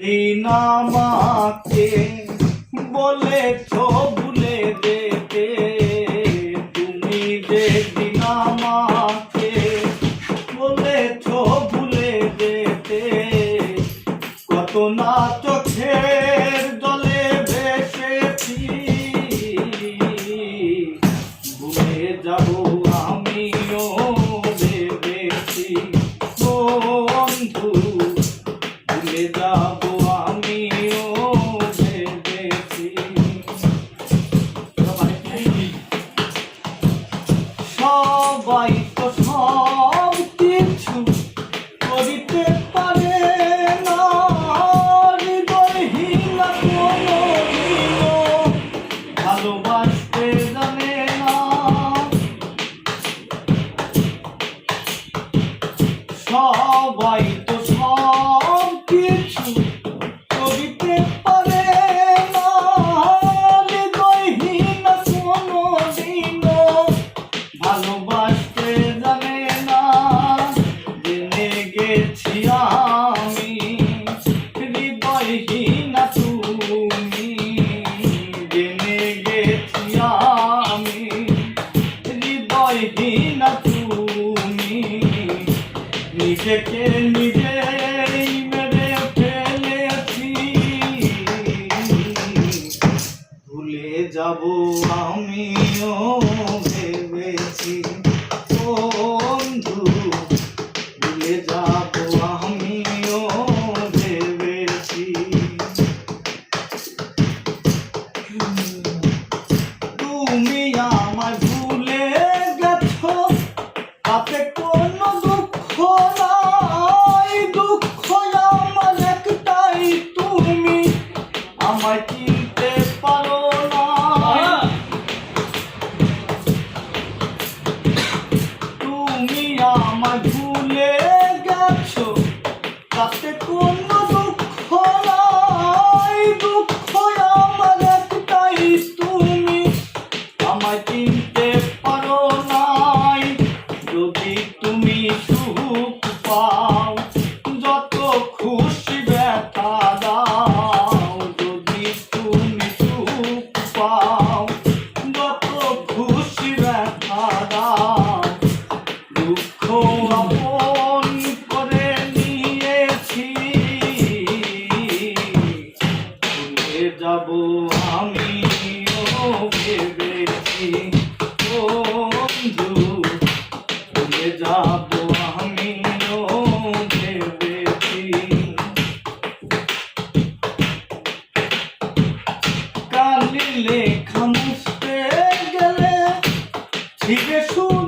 দিন আমাকে বলেছ ভুলে দেবে তুমি যে দিন সবাই তো সব কিছু করিতে পারে ভালোবাসতে জানে না, জেনে গেছি আমি। হৃদয়হীন তুমি, জেনে গেছি আমি। হৃদয়হীন তুমি, নিজেকে যাব আমিও ভেবেছি। তুমি আমার ভুলে গেছ কোনো দুঃখ দুঃখ তুমি আমায় চিনতে পারো Azul.